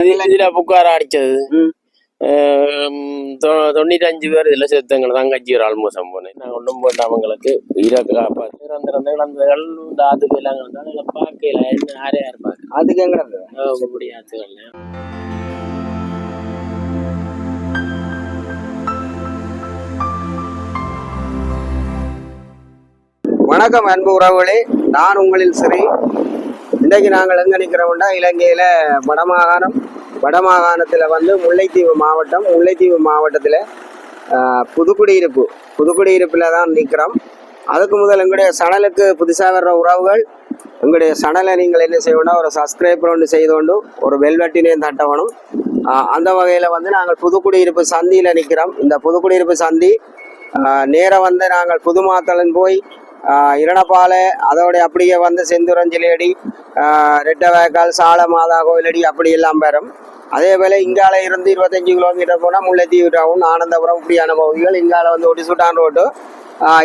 இதுல புக்கார அடிச்சது ம். தொண்ணூத்தஞ்சு பேர் இதுல செத்தவங்க தங்கச்சி ஒரு ஆள் மோசம் போனேன் நான் ஒன்றும் போட்டு அவங்களுக்கு. உயிரை காப்பாற்று இறந்து இறந்த இழந்தகள் இந்த ஆத்துக்கு எல்லாம் இருந்தாலும் பார்க்கல. என்ன யாரே யார் பார்க்க அதுக்கு எங்க இருந்தது முடியாது வணக்கம் அன்பு உறவுகளே. நான் உங்களில் சிறி. இன்றைக்கு நாங்கள் எங்கே நிற்கிறோம்னா இலங்கையில் வடமாகாணம் வடமாகாணத்தில் வந்து முல்லைத்தீவு மாவட்டம் முல்லைத்தீவு மாவட்டத்தில் புதுக்குடியிருப்பு புதுக்குடியிருப்பில் தான் நிற்கிறோம் அதுக்கு முதல் எங்களுடைய சணலுக்கு புதுசாக வர்ற உறவுகள் எங்களுடைய சணலை நீங்கள் என்ன செய்யணும்னா ஒரு சப்ஸ்கிரைபர் ஒன்று செய்து கொண்டு ஒரு வெல்வெட்டினையும் தட்டவணும். அந்த வகையில் வந்து நாங்கள் புதுக்குடியிருப்பு சந்தியில் நிற்கிறோம் இந்த புதுக்குடியிருப்பு சந்தி நேராக வந்து நாங்கள் புதுமாத்தலன் போய் இரணப்பாலை அதோடைய அப்படியே வந்து செந்துரஞ்சிலேடி ரெட்டவேக்கால் சால மாதா கோயிலடி அப்படி எல்லாம் பெறும். அதே போல் இங்கால இருந்து இருபத்தஞ்சு கிலோமீட்டர் போனால் முல்லைத்தீவு டவுன் ஆனந்தபுரம் இப்படியான பகுதிகள் இங்கால வந்து ஒடிசுட்டான் ரோட்டு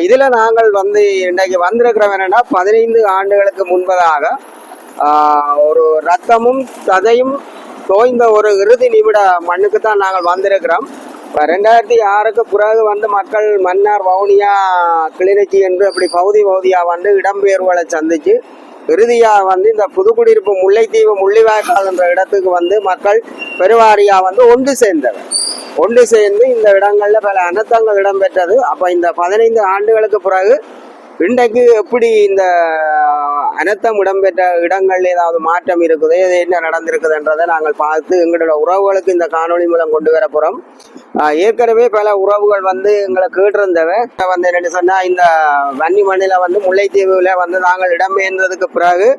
இதில் நாங்கள் வந்து இன்றைக்கு வந்திருக்கிறோம் என்னென்னா பதினைந்து ஆண்டுகளுக்கு முன்பதாக ஒரு ரத்தமும் ததையும் தோய்ந்த ஒரு இறுதி நிமிட மண்ணுக்கு தான் நாங்கள் வந்திருக்கிறோம். இப்போ ரெண்டாயிரத்தி ஆறுக்கு பிறகு வந்து மக்கள் மன்னார் வவுனியா கிளிநொச்சி என்று அப்படி பகுதி பகுதியா வந்து இடம்பெயர்வுகளை சந்திச்சு இறுதியா வந்து இந்த புதுக்குடியிருப்பு முல்லைத்தீவு முள்ளிவாய்க்கால் என்ற இடத்துக்கு வந்து மக்கள் பெருவாரியா வந்து ஒன்று சேர்ந்தவர். ஒன்று சேர்ந்து இந்த இடங்கள்ல பல அனர்த்தங்கள் இடம்பெற்றது. அப்ப இந்த பதினைந்து ஆண்டுகளுக்கு பிறகு இன்றைக்கு எப்படி இந்த அனர்த்தம் இடம்பெற்ற இடங்கள் ஏதாவது மாற்றம் இருக்குது இது என்ன நடந்திருக்குதுன்றதை நாங்கள் பார்த்து எங்களோட உறவுகளுக்கு இந்த காணொளி மூலம் கொண்டு வர போகிறோம் ஏற்கனவே பல உறவுகள் வந்து எங்களை கேட்டிருந்தவ. வந்து என்னென்னு சொன்னால் இந்த வன்னி மண்ணில் வந்து முல்லைத்தீவுல வந்து நாங்கள் இடம்பெயர்ந்ததுக்கு பிறகு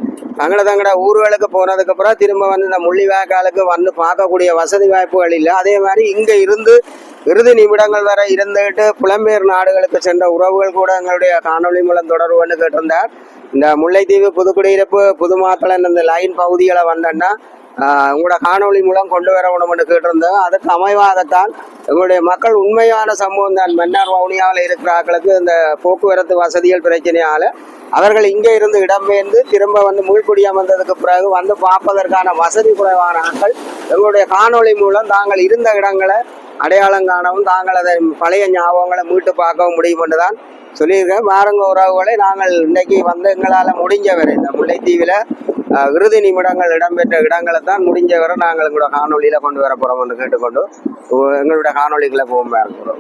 தங்கட தங்கட ஊர்களுக்கு போனதுக்கு பிறகு திரும்ப வந்து இந்த முள்ளிவாய்க்காலுக்கு வந்து பார்க்கக்கூடிய வசதி வாய்ப்புகள் இல்லை. அதே மாதிரி இங்கே இருந்து இறுதி நிமிடங்கள் வரை இருந்துகிட்டு புலம்பெயர் நாடுகளுக்கு சென்ற உறவுகள் கூட எங்களுடைய காணொளி மூலம் தொடர்புன்னு கேட்டிருந்தார். இந்த முல்லைத்தீவு புதுக்குடியிருப்பு புதுமாத்தளன் இந்த லைன் பகுதிகளை வந்தோன்னா உங்களோட காணொளி மூலம் கொண்டு வர வேணும்னு கேட்டிருந்தோம். அதுக்கு அமைவாகத்தான் எங்களுடைய மக்கள் உண்மையான சம்பவம் தான். மன்னார் வவுனியாவில் இருக்கிறார்களுக்கு இந்த போக்குவரத்து வசதிகள் பிரச்சனையால் அவர்கள் இங்கே இருந்து இடம்பெயர்ந்து திரும்ப வந்து மீள்குடியம் வந்ததுக்கு பிறகு வந்து பார்ப்பதற்கான வசதி குறைவான ஆட்கள் எங்களுடைய காணொளி மூலம் தாங்கள் இருந்த இடங்களை அடையாளம் காணவும் தாங்கள் அதை பழைய ஞாபகங்களை மீட்டு பார்க்கவும் முடியும் என்று தான் சொல்லியிருக்கேன். பாருங்க உறவுகளை நாங்கள் இன்னைக்கு வந்து எங்களால் முடிஞ்சவரை இந்த முல்லைத்தீவில் விருது நிமிடங்கள் இடம்பெற்ற இடங்களை தான் முடிஞ்சவரை நாங்கள் எங்களோட காணொலியில் கொண்டு வர போகிறோம் என்று கேட்டுக்கொண்டு எங்களுடைய காணொலிகளை போகும் பாருங்க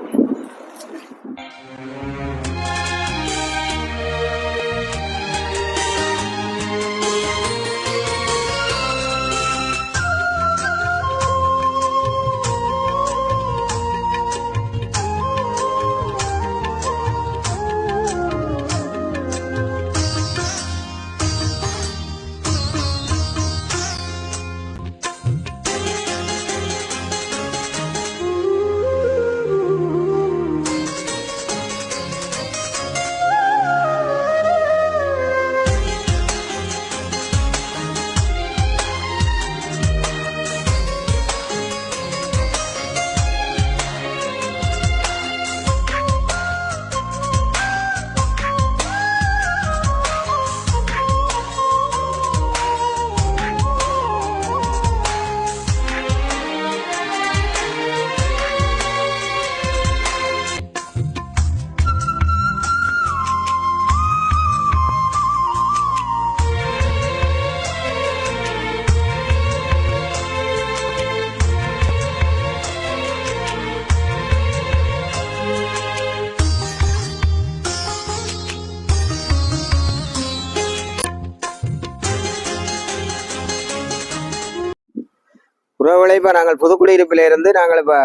இப்போ நாங்கள் புதுக்குடியிருப்பில் இருந்து நாங்கள் இப்போ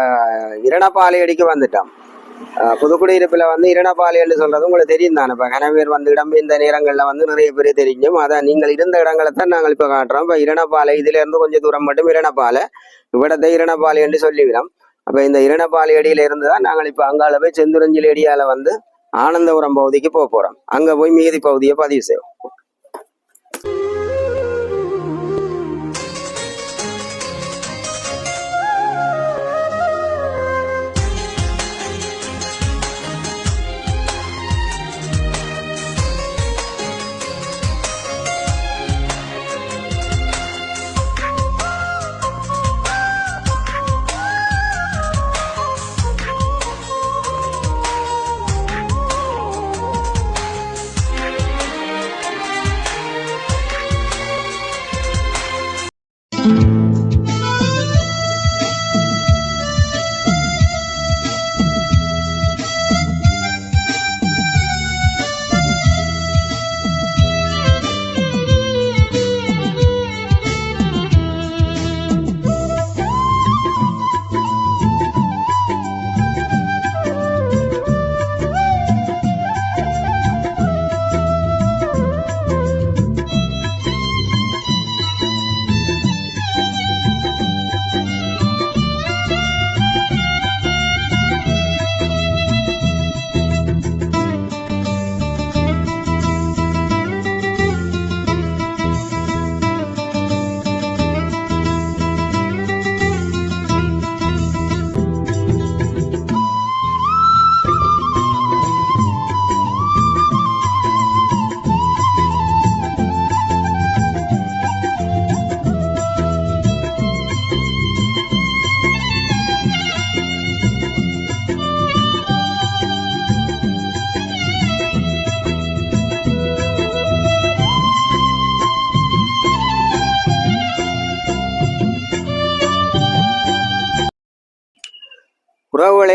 இரணப்பாலையடிக்கு வந்துட்டோம். அஹ் புதுக்குடியிருப்பில் வந்து இரணப்பாலைன்னு சொல்றது உங்களுக்கு தெரியும் தானே. இப்போ கனவேர் வந்து இடம் இந்த நேரங்களில் வந்து நிறைய பேர் தெரியும் அதான் நீங்கள் இருந்த இடங்களை தான் நாங்கள் இப்போ காட்டுறோம். இப்போ இரணப்பாலை இதுல இருந்து கொஞ்சம் தூரம் மட்டும் இரணப்பாலை இவ்விடத்தை இரணப்பாலை என்று சொல்லிவிடும். அப்போ இந்த இரணப்பாலை அடியில இருந்து தான் நாங்கள் இப்போ அங்கால போய் செந்துரஞ்சில் ஏரியால வந்து ஆனந்தபுரம் பகுதிக்கு போக போகிறோம் அங்கே போய் மீதி பகுதியை பதிவு செய்வோம்.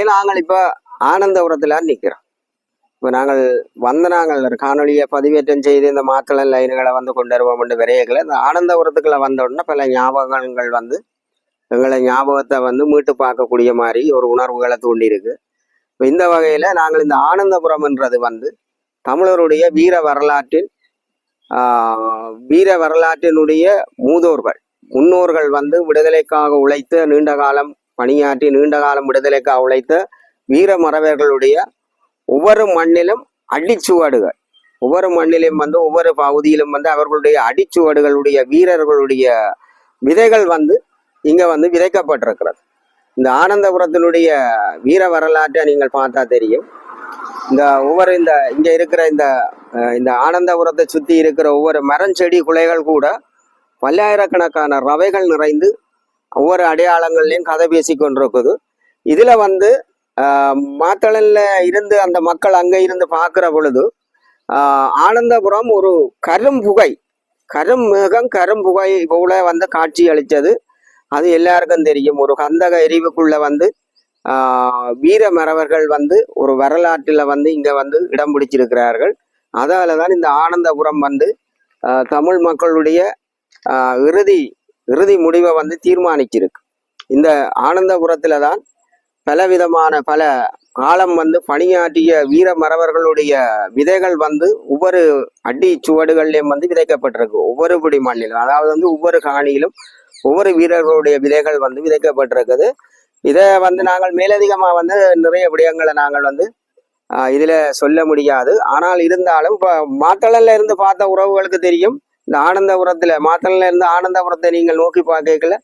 நாங்கள் இப்போ ஆனந்தபுரத்தில் நிற்கிறோம் இப்போ நாங்கள் வந்து நாங்கள் ஒரு காணொலியை பதிவேற்றம் செய்து இந்த மாத்தளன் லைன்களை வந்து கொண்டு வருவோம் என்று விரையகளை இந்த ஆனந்தபுரத்துக்குள்ள வந்த உடனே பல ஞாபகங்கள் வந்து எங்களை ஞாபகத்தை வந்து மீட்டு பார்க்கக்கூடிய மாதிரி ஒரு உணர்வுகளை தூண்டியிருக்கு. இப்போ இந்த வகையில் நாங்கள் இந்த ஆனந்தபுரம்ன்றது வந்து தமிழருடைய வீர வரலாற்றின் ஆஹ், வீர வரலாற்றினுடைய மூதோர்கள். முன்னோர்கள் வந்து விடுதலைக்காக உழைத்து நீண்ட காலம் பணியாற்றி நீண்ட காலம் விடுதலைக்காக உழைத்த வீர மறவர்களுடைய ஒவ்வொரு மண்ணிலும் அடிச்சுவடுகள். ஒவ்வொரு மண்ணிலும் வந்து ஒவ்வொரு பகுதியிலும் வந்து அவர்களுடைய அடிச்சுவடுகளுடைய வீரர்களுடைய விதைகள் வந்து இங்க வந்து விதைக்கப்பட்டிருக்கிறது. இந்த ஆனந்தபுரத்தினுடைய வீர வரலாற்றை நீங்கள் பார்த்தா தெரியும். இந்த ஒவ்வொரு இந்த இங்க இருக்கிற இந்த இந்த ஆனந்தபுரத்தை சுத்தி இருக்கிற ஒவ்வொரு மரம் செடி குலைகள் கூட பல்லாயிரக்கணக்கான ரவைகள் நிறைந்து ஒவ்வொரு அடையாளங்கள்லையும் கதை பேசி கொண்டிருக்குது. இதில் வந்து மாத்தளனில் இருந்து அந்த மக்கள் அங்கே இருந்து பார்க்குற பொழுது ஆனந்தபுரம் ஒரு கரும்புகை கரும் மேகம் கரும்புகை போல வந்து காட்சி அளித்தது. அது எல்லாருக்கும் தெரியும். ஒரு கந்தக எரிவுக்குள்ளே வந்து ஆஹ், வீர மறவர்கள் வந்து ஒரு வரலாற்றில் வந்து இங்கே வந்து இடம் பிடிச்சிருக்கிறார்கள். அதால தான் இந்த ஆனந்தபுரம் வந்து தமிழ் மக்களுடைய இறுதி இறுதி முடிவை வந்து தீர்மானிச்சிருக்கு. இந்த ஆனந்தபுரத்துல தான் பலவிதமான பல காலம் வந்து பணியாற்றிய வீர மறவர்களுடைய விதைகள் வந்து ஒவ்வொரு அடி சுவடுகள்லையும் வந்து விதைக்கப்பட்டிருக்கு. ஒவ்வொரு பிடி மண்ணிலும் அதாவது வந்து ஒவ்வொரு காணியிலும் ஒவ்வொரு வீரர்களுடைய விதைகள் வந்து விதைக்கப்பட்டிருக்குது. இதை வந்து நாங்கள் மேலதிகமாக வந்து நிறைய விடயங்களை நாங்கள் வந்து இதில் சொல்ல முடியாது. ஆனால் இருந்தாலும் இப்போ மாத்தளல்ல இருந்து பார்த்த உறவுகளுக்கு தெரியும். இந்த ஆனந்தபுரத்தில் மாத்தளல்ல இருந்து ஆனந்தபுரத்தை நீங்கள் நோக்கி பார்க்கல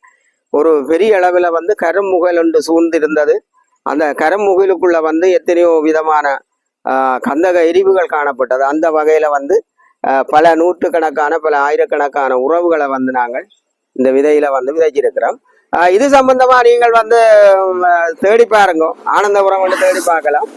ஒரு பெரிய அளவில் வந்து கருமுகல் ஒன்று சூழ்ந்திருந்தது. அந்த கருமுகிலுக்குள்ள வந்து எத்தனையோ விதமான கந்தக எரிவுகள் காணப்பட்டது. அந்த வகையில் வந்து பல நூற்றுக்கணக்கான பல ஆயிரக்கணக்கான உறவுகளை வந்து நாங்கள் இந்த விதையில வந்து விதைச்சிருக்கிறோம். இது சம்பந்தமா நீங்கள் வந்து தேடி பாருங்க. ஆனந்தபுரம் வந்து தேடி பார்க்கலாம்.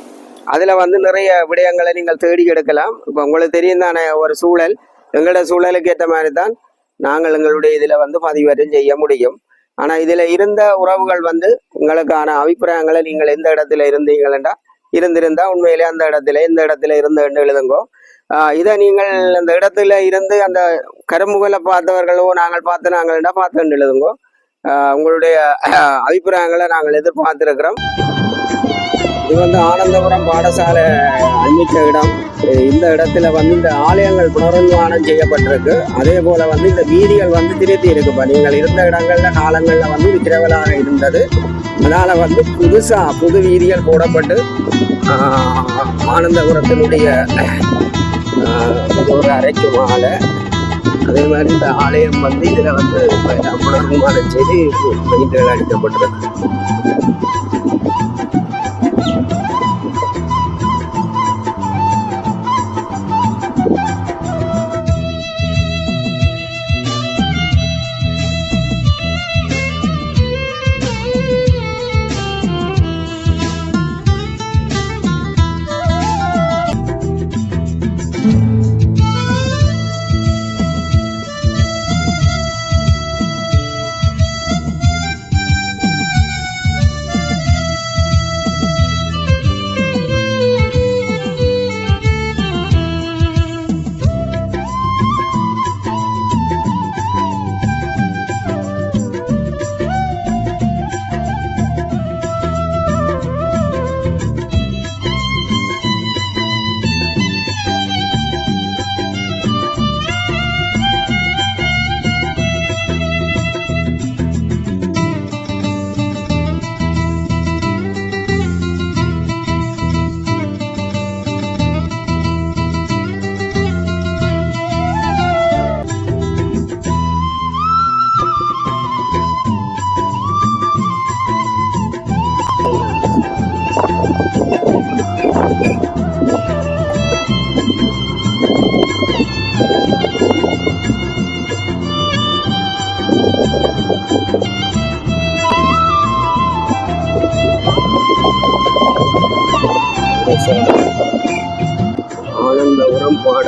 அதுல வந்து நிறைய விடயங்களை நீங்கள் தேடி எடுக்கலாம். இப்போ உங்களுக்கு தெரியும் தானே ஒரு சூழல். எங்களோட சூழலுக்கு ஏற்ற மாதிரி தான் நாங்கள் எங்களுடைய இதுல வந்து பதிவேற்றம் செய்ய முடியும். ஆனா இதில் இருந்த உறவுகள் வந்து உங்களுக்கான அபிப்பிராயங்களை நீங்கள் எந்த இடத்துல இருந்தீங்களா இருந்திருந்தா உண்மையிலே அந்த இடத்துல எந்த இடத்துல இருந்து எழுதுங்கோ. இதை நீங்கள் அந்த இடத்துல இருந்து அந்த கருமுகலை பார்த்தவர்களோ நாங்கள் பார்த்து நாங்கள்டா பார்த்து எழுதுங்கோ. ஆஹ் உங்களுடைய அபிப்பிராயங்களை நாங்கள் எதிர்பார்த்துருக்கிறோம். இது வந்து ஆனந்தபுரம் பாடசாலை அண்மித்த இடம். இந்த இடத்துல வந்து இந்த ஆலயங்கள் புனருன்மானம் செய்யப்பட்டிருக்கு. அதே போல வந்து இந்த வீதிகள் வந்து திருத்தி இருக்குப்பா. நீங்கள் இருந்த இடங்கள்ல காலங்கள்ல வந்து விக்கிரவலாக இருந்தது. அதனால வந்து புதுசா புது வீதிகள் போடப்பட்டு ஆனந்தபுரத்தினுடைய ஒரு அரைக்கு மாலை. அதே மாதிரி இந்த ஆலயம் வந்து இதில் வந்து புனர்நிர்மாணம் செய்து பெயிண்டுகள் அடிக்கப்பட்டிருக்கு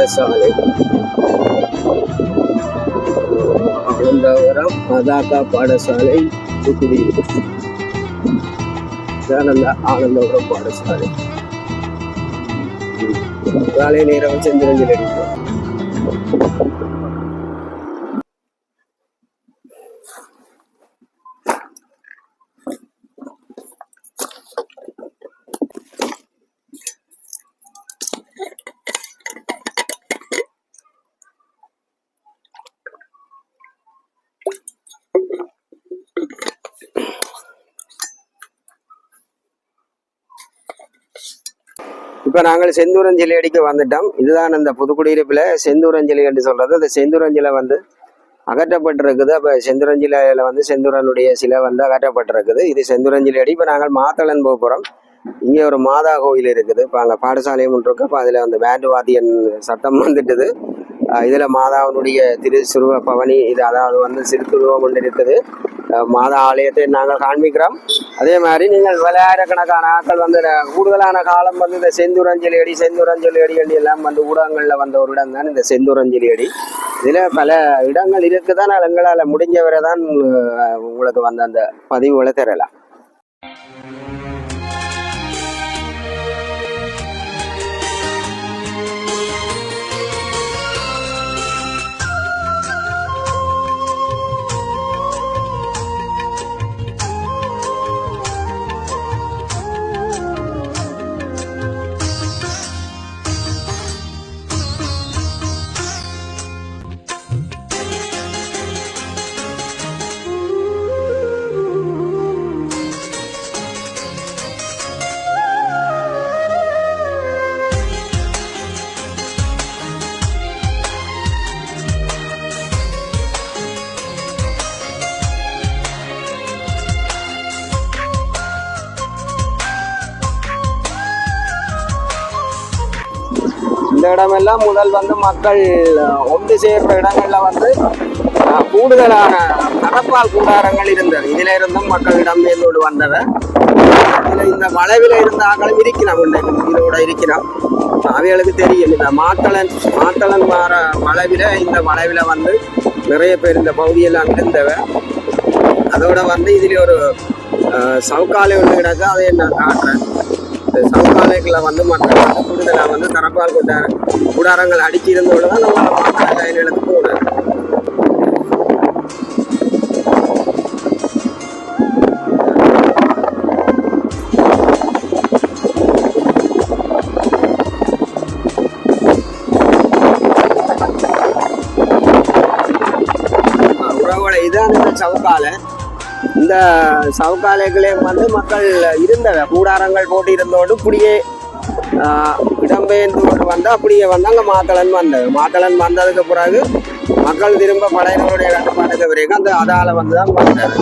ஆனந்தபுரம் பாடசாலை ஆனந்தபுரம் மதாக்கா பாடசாலை. தூத்துக்குடி காலை நேரம் செந்திரஞ்சல் அடிக்கும் இப்போ நாங்கள் செந்தூரஞ்சலி அடிக்க வந்துட்டோம். இதுதான் அந்த புதுக்குடியிருப்பில் செந்தூரஞ்சலி என்று சொல்கிறது அந்த செந்தூரஞ்சிலை வந்து அகற்றப்பட்டிருக்குது. அப்போ செந்தூரஞ்சிலையில் வந்து செந்தூரனுடைய சிலை வந்து அகற்றப்பட்டிருக்குது. இது செந்தூரஞ்சலி அடி. இப்போ நாங்கள் மாத்தளன் போக போகிறோம் இங்கே ஒரு மாதா கோயில் இருக்குது. இப்போ அங்கே பாடசாலையும் ஒன்று இருக்கு. அப்போ அதில் அந்த பேண்டு வாத்தியன் சத்தம் வந்துட்டுது. இதில் மாதாவினுடைய திரு பவனி இது அதாவது வந்து சிறு துருவம் இருக்குது. மாதா ஆலயத்தை நாங்கள் காண்பிக்கிறோம். அதே மாதிரி நீங்கள் விளையாயிரக்கணக்கான ஆட்கள் வந்து கூடுதலான காலம் வந்து இந்த செந்தூரஞ்சலி அடி செந்தூரஞ்சலி அடி அடி எல்லாம் வந்து ஊடகங்களில் வந்த ஒரு இடம் தான் இந்த செந்தூரஞ்சலி அடி. இதில் பல இடங்கள் இருக்குதான் எங்களால் முடிஞ்சவரை தான் உங்களுக்கு வந்து அந்த பதிவுகளை தரலாம். இடமெல்லாம் முதல் வந்து மக்கள் ஒன்று சேர்ற இடங்களில் வந்து கூடுதலான தரப்பால் கூடாரங்கள் இருந்தது. இதில் இருந்தும் மக்களிடம் இடம்பெயர்ந்தோடு வந்தவர் இதுல இந்த வளைவில் இருந்த ஆக்களும் இருக்கிறோம் இன்றைக்கு இதோட இருக்கிறோம் அவைகளுக்கு தெரியும். இந்த மாத்தளன் மாத்தளன் மாற வளைவில இந்த வளைவில வந்து நிறைய பேர் இந்த பகுதியெல்லாம் இருந்தவர் அதோட வந்து இதில் ஒரு சவுக்காலை ஒன்று கிடக்கு. அதை நான் காட்டுறேன். இந்த வந்து மற்ற வந்து கூடுதலாக வந்து தரப்பால் கூட்டார கூடாரங்கள் அடிச்சிருந்தோடு தான் நம்ம மாத்தளை கைநிலத்துக்கு போனோம் இதான் இந்த சவுக்காலை. இந்த சவுக்காலைகளே வந்து மக்கள் இருந்தவ கூடாரங்கள் போட்டு இருந்தோடு இப்படியே இடம்பெயர்ந்து வந்து அப்படியே வந்து அங்கே மாத்தளன் வந்தது. மாத்தளன் வந்ததுக்கு பிறகு மக்கள் திரும்ப பழையவருடைய கட்டுப்பாட்டுக்கு பிறகு அந்த அதால வந்து தான் வந்தது.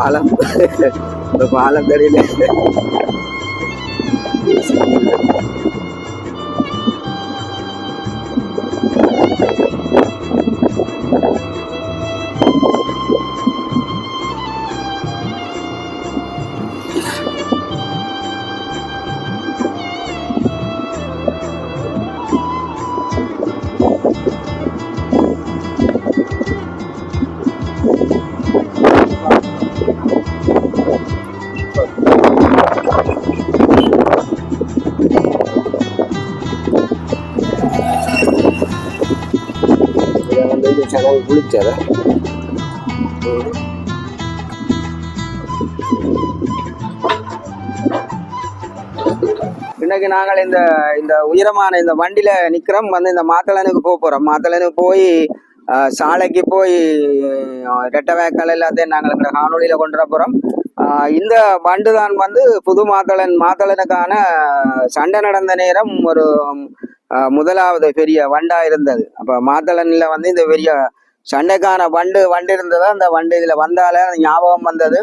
இந்த பாலம் இந்த பாலம் தெரியல இந்த இன்னைக்கு நாங்கள் இந்த இந்த உயரமான இந்த வண்டியில நிக்கிறோம். வந்து இந்த மாத்தளனுக்கு போக போறோம். மாத்தளனுக்கு போய் சாலைக்கு போய் ரெட்ட ரெட்டை வேக்கால் எல்லாத்தையும் நாங்கள் இந்த காணொலியில கொண்டு வர போகிறோம் இந்த வண்டு தான் வந்து புது மாத்தளன் மாத்தளனுக்கான சண்டை நடந்த நேரம் ஒரு முதலாவது பெரிய வண்டா இருந்தது. அப்போ மாத்தளன்ல வந்து இந்த பெரிய சண்டைக்கான வண்டு வண்டு இருந்ததோ. அந்த வண்டு இதில் வந்தாலே ஞாபகம் வந்தது.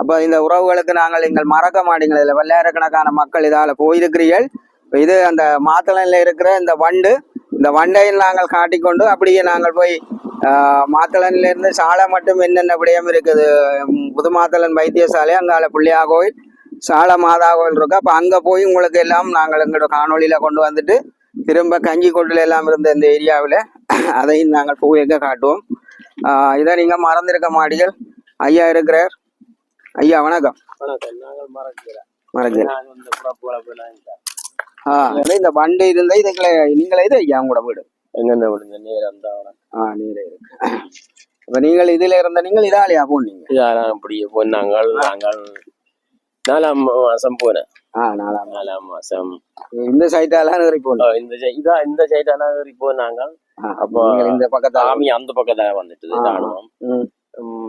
அப்போ இந்த உறவுகளுக்கு நாங்கள் நீங்கள் மறக்க மாட்டீங்கள். இதுல வெள்ளாயிரக்கணக்கான மக்கள் இதால் போயிருக்கிறீர்கள். இது அந்த மாத்தளனில் இருக்கிற இந்த வண்டு இந்த வண்டை நாங்கள் காட்டிக்கொண்டு அப்படியே நாங்கள் போய் மாத்தளன்லேருந்து சாலை மட்டும் என்னென்ன விடயம் இருக்குது? புது மாத்தளன் வைத்தியசாலை அங்கால பிள்ளையா கோயில் சாலை மாதா கோயில் இருக்கு? அப்போ அங்கே போய் உங்களுக்கு எல்லாம் நாங்கள் எங்களோட காணொலியில் கொண்டு வந்துட்டு திரும்ப கஞ்சி கொட்டில் எல்லாம் இருந்த இந்த ஏரியாவில் அதையும் நாங்கள் போய் காட்டுவோம். இதை நீங்க மறந்திருக்க மாட்டீர்கள். ஐயா இருக்கிறார். ஐயா வணக்கம். நாங்கள் மறக்கிறேன் நாங்கள் இந்த. வண்டு இருந்தா இதுக்குள்ள நீங்களே இது ஐயா உங்களோட வீடு? எங்கென்ன விடுங்க நேரம் தான் ஆ நீரே இருக்கு. அப்ப நீங்கள் இதுல இருந்த நீங்கள் இதாலியா போனீங்க? யாரும் அப்படியே போய் நாங்கள் நாங்கள் நாலாம் மாசம் போனேன். ஆ நாலாம் நாலாம் மாசம். இந்த சைட்டாலாம் ஓ, இந்த இதா இந்த சைடான இப்போ நாங்கள் அப்போ இந்த பக்கத்தால சாமி அந்த பக்கத்துல வந்துட்டு. ராணுவம்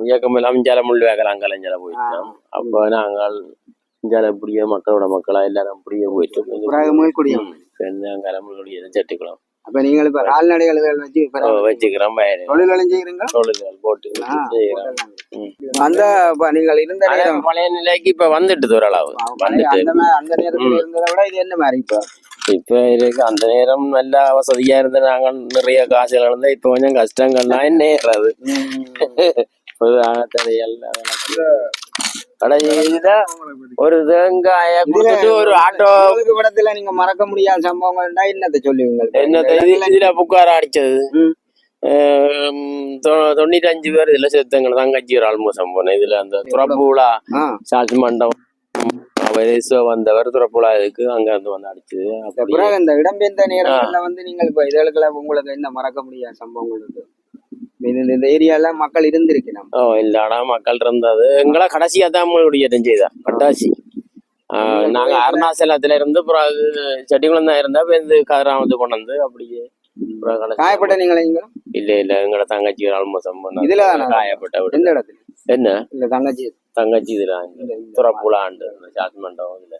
இயக்கம் எல்லாம் இஞ்சால முள்ளு வேகலாம் அங்கலஞ்சால போயிட்டோம் அப்போ நாங்கள் இஞ்சால இப்படியே மக்களோட மக்களா எல்லாரும் அப்படியே போயிட்டு பிறகு மேல்குடியம் அங்கால முள்ளுடைய சட்டுக்கலாம் அப்ப நீங்கள் இப்ப கால்நடைகள் வச்சு வச்சுக்கிறோம் வயல் தொழில் செய்கிறீங்க தொழில்கள் போட்டு. அந்த நீங்கள் இருந்த பழைய நிலைக்கு இப்ப வந்துட்டு ஓரளவு வந்துட்டு அந்த மா- அந்த நேரத்துல இருந்ததை விட இது என்ன மாதிரி இப்ப இப்ப இருக்கு அந்த நேரம் நல்லா வசதியா இருந்த நாங்க நிறைய காசு இழந்தா இப்ப கொஞ்சம் கஷ்டங்கள்லாம் என்ன ஏறாது பொதுவாக கடைசியில ஒரு தேங்காய கொடுத்துட்டு ஒரு ஆட்டோ படத்துல நீங்க மறக்க முடியாத சம்பவங்கள்னா என்னத்தை சொல்லுவீங்க என்ன இது- இதுல புக்கார அடிச்சது ம். ஆம், தொ- தொண்ணூத்தஞ்சு பேர் இதுல செத்தவங்க தான் கட்சி ஒரு ஆல்மோசம் போனேன் இதுல அந்த துறப்புலா ஆ சாட்சி மண்டபம் வயசு வந்தவர் துறப்புலா இதுக்கு அங்க இருந்து வந்து அடிச்சது? இந்த பிறகு இந்த இடம்பெயர்ந்த நேரங்கள்ல வந்து நீங்கள் இப்ப இதழுக்களை உங்களுக்கு என்ன மறக்க முடியாத சம்பவங்கள் இருக்கு இந்த இந்த- இந்த ஏரியால மக்கள் இருந்திருக்கு நம்ம ஓ இல்லடா மக்கள் இருந்தது. எங்களை கடைசியா தான் செய்தா கட்டாசி ஆஹ் நாங்க அருணாச்சலத்துல இருந்து பிறகு செட்டிகுளம் தான் இருந்தா இந்த கதிராமத்து கொண்டு வந்து அப்படியே காயப்பட்ட நீங்களே நீங்க இல்ல இல்ல எங்களை தங்கச்சி ஆல்மோசம் பண்ண இதுல? காயப்பட்ட எந்த இடத்துல? என்ன? இல்ல தங்கச்சி. தங்கச்சி இதுல. துறப்புலாண்டு சாட் மண்டபம் இதுல.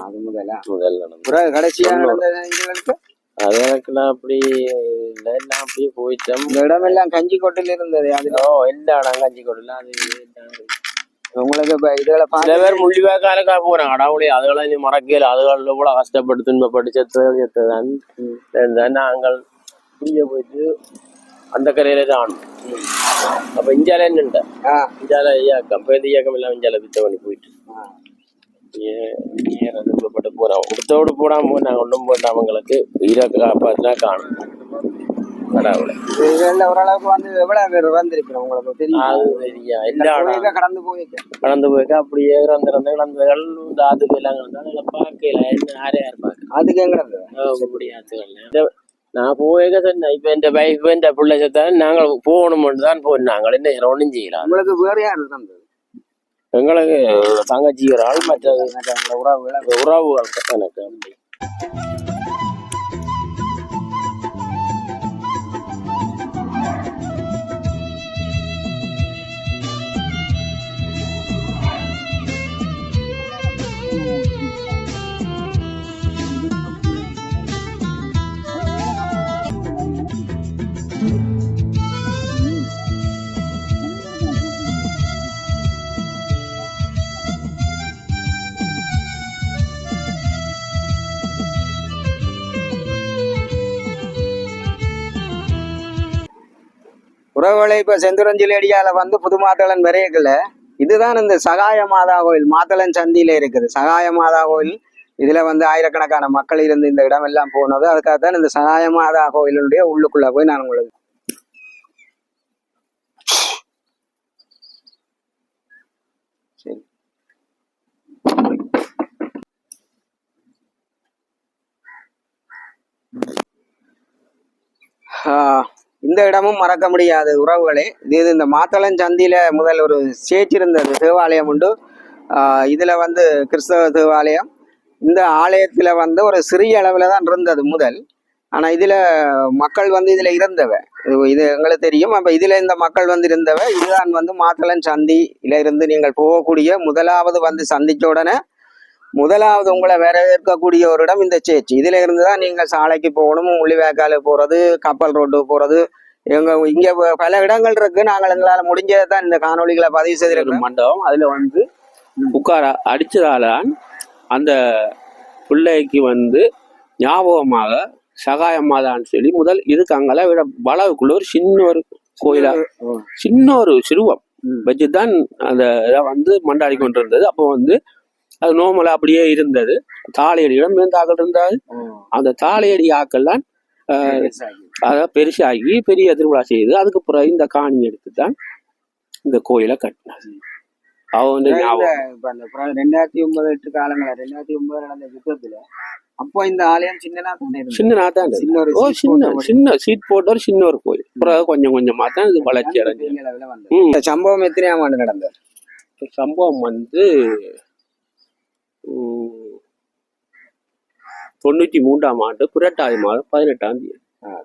அது முதல்ல. முதல்ல நடந்தது கடைசியா அது எனக்குலாம் அப்படி இல்ல எல்லாம் அப்படியே போயிட்டோம். இந்த இடமெல்லாம் கஞ்சி கொட்டில் இருந்தது அது ஓ எல்லா இடம் கஞ்சி கொடுல அது எல்லாம் உங்களுக்கு இப்ப இதுகளை சில பேர் முள்ளிவாய்க்காலுக்கா போறாங்க. கடவுளே அதுகளை நீ மறக்கல அதுகள் இவ்வளவு கஷ்டப்பட்டு துன்பப்பட்டு செத்தது செத்ததான் நாங்கள் புரிய போயிட்டு அந்த கரையில தான் அப்ப இஞ்சால என்னண்ட ஆ, இஞ்சால இயக்கம் இப்ப இந்த இயக்கம் எல்லாம் இஞ்சால பித்த பண்ணி போயிட்டு. ஆ. ஏன் துன்பப்பட்டு போறோம். கொடுத்தோடு போடாம போனாங்க ஒன்றும் போட்ட அவங்களுக்கு உயிரை காப்பாத்தினா காணும். கடவுளை. ஓரளவுக்கு வந்து எவ்வளவு பேர் வந்திருக்கிறோம் உங்களுக்கு தெரியும்? கடந்து போயிருக்கு கடந்து அப்படியே இறந்து இறந்து இழந்ததுகள் இந்த ஆத்துக்கு எல்லாம் இருந்தாலும் பார்க்கல. என்ன யாரையா இருப்பாங்க அதுக்கு எங்க இருந்தது முடியாது நான் போயிருக்க சொன்னேன். இப்ப என் வைஃப் என் பிள்ளை செத்தான் நாங்கள் போகணும்னு தான் போனோம் நாங்கள் என்ன ஒண்ணும் செய்யலாம் உங்களுக்கு வேற யார் இருந்தது எங்களுக்கு தங்கச்சி ஒரு ஆள் உங்களோட உறவுகளை உறவுகள் எனக்கு. அப்படி உறவுகளை இப்ப செந்துரஞ்சில் ஏரியால வந்து புது மாத்தளன் விரையக்கல. இதுதான் இந்த சகாய மாதா கோயில். மாத்தளன் சந்தியில இருக்குது. சகாய மாதா கோயில். இதுல வந்து ஆயிரக்கணக்கான மக்கள் இருந்து இந்த இடம் எல்லாம் போனது. அதுக்காகத்தான் இந்த சகாய மாதா கோயிலுடைய உள்ளுக்குள்ள போய் நான் உங்களுக்கு சரி ஆஹ் இந்த இடமும் மறக்க முடியாது உறவுகளே. இது இந்த மாத்தளன் சந்தியில முதல் ஒரு ஸ்டேஜ் இருந்தது தேவாலயம் உண்டு. இதுல வந்து கிறிஸ்தவ தேவாலயம். இந்த ஆலயத்துல வந்து ஒரு சிறிய அளவில் தான் இருந்தது முதல். ஆனா இதுல மக்கள் வந்து இதுல இருந்தவ. இது- எங்களுக்கு தெரியும். அப்ப இதுல இந்த மக்கள் வந்து இருந்தவ இதுதான் வந்து மாத்தளன் சந்தியில இருந்து நீங்கள் போகக்கூடிய முதலாவது வந்து சந்திச்ச உடனே முதலாவது உங்களை வரவேற்கக்கூடிய ஒரு இடம் இந்த சேச்சு இதுல இருந்து தான் நீங்கள் சாலைக்கு போகணும் உள்ளிவேக்காலுக்கு போறது கப்பல் ரோடு போறது எங்க இங்க பல இடங்கள் இருக்கு. நாங்கள் எங்களால முடிஞ்சதை தான் இந்த காணொளிகளை பதிவு ஒரு செய்திருக்கோம் மண்டபம். அதுல வந்து உட்கார அடிச்சதால அந்த பிள்ளைக்கு வந்து ஞாபகமாக சகாயமாதான்னு சொல்லி முதல் இதுக்கு அங்கெல்லாம் விட வளவுக்குள்ள ஒரு சின்ன ஒரு கோயிலா சின்ன ஒரு சிறுவம். வச்சுதான் அந்த இதை வந்து மண்டாடி கொண்டு இருந்தது அப்போ வந்து அது நோமலா அப்படியே இருந்தது. தாளையடியிடம் மேந்தாக்கள் இருந்தாது அந்த தாளையடி ஆக்கள்லாம் அதை பெருசாகி பெரிய திருவிழா செய்து அதுக்கு பிறகு இந்த காணி எடுத்து தான் இந்த கோயிலை கட்டினார். அவ வந்து ரெண்டாயிரத்தி ஒன்பது எட்டு காலங்கள ரெண்டாயிரத்தி ஒன்பது நடந்த யுத்தத்துல அப்போ இந்த ஆலயம் சின்னதா தானே இருந்தது. சின்ன ஒரு சின்ன சின்ன சீட் போட்ட ஒரு சின்ன ஒரு கோயில். பிறகு கொஞ்சம் கொஞ்சமா தான் இது வளர்ச்சி அடைஞ்சு. இந்த சம்பவம் எத்தனையாம் ஆண்டு நடந்தது? சம்பவம் வந்து தொண்ணூத்தி மூன்றாம் ஆண்டு புரட்டாதி மாதம் பதினெட்டாம் தேதி.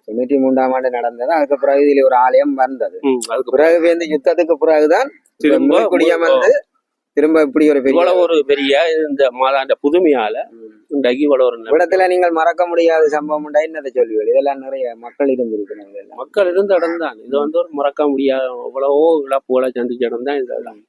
தொண்ணூத்தி மூன்றாம் ஆண்டு நடந்தது. அதுக்கு பிறகு இதுல ஒரு ஆலயம் வந்தது. அதுக்கு பிறகு. இந்த யுத்தத்துக்கு பிறகுதான் திரும்ப குடியம் வந்து திரும்ப இப்படி ஒரு பெரிய ஒரு பெரிய இந்த மாதாண்ட புதுமையால இன்றைக்கு இவ்வளவு ஒரு இடத்துல நீங்கள் மறக்க முடியாத சம்பவம் உண்டா? என்னதை சொல்லுவீர்கள் இதெல்லாம் நிறைய மக்கள் இருந்திருக்கிறாங்க இதெல்லாம் மக்கள் இருந்த இடம் தான் இது வந்து ஒரு மறக்க முடியாத எவ்வளவோ இழப்புகளை சந்திச்ச இடம் தான் இந்த இடம்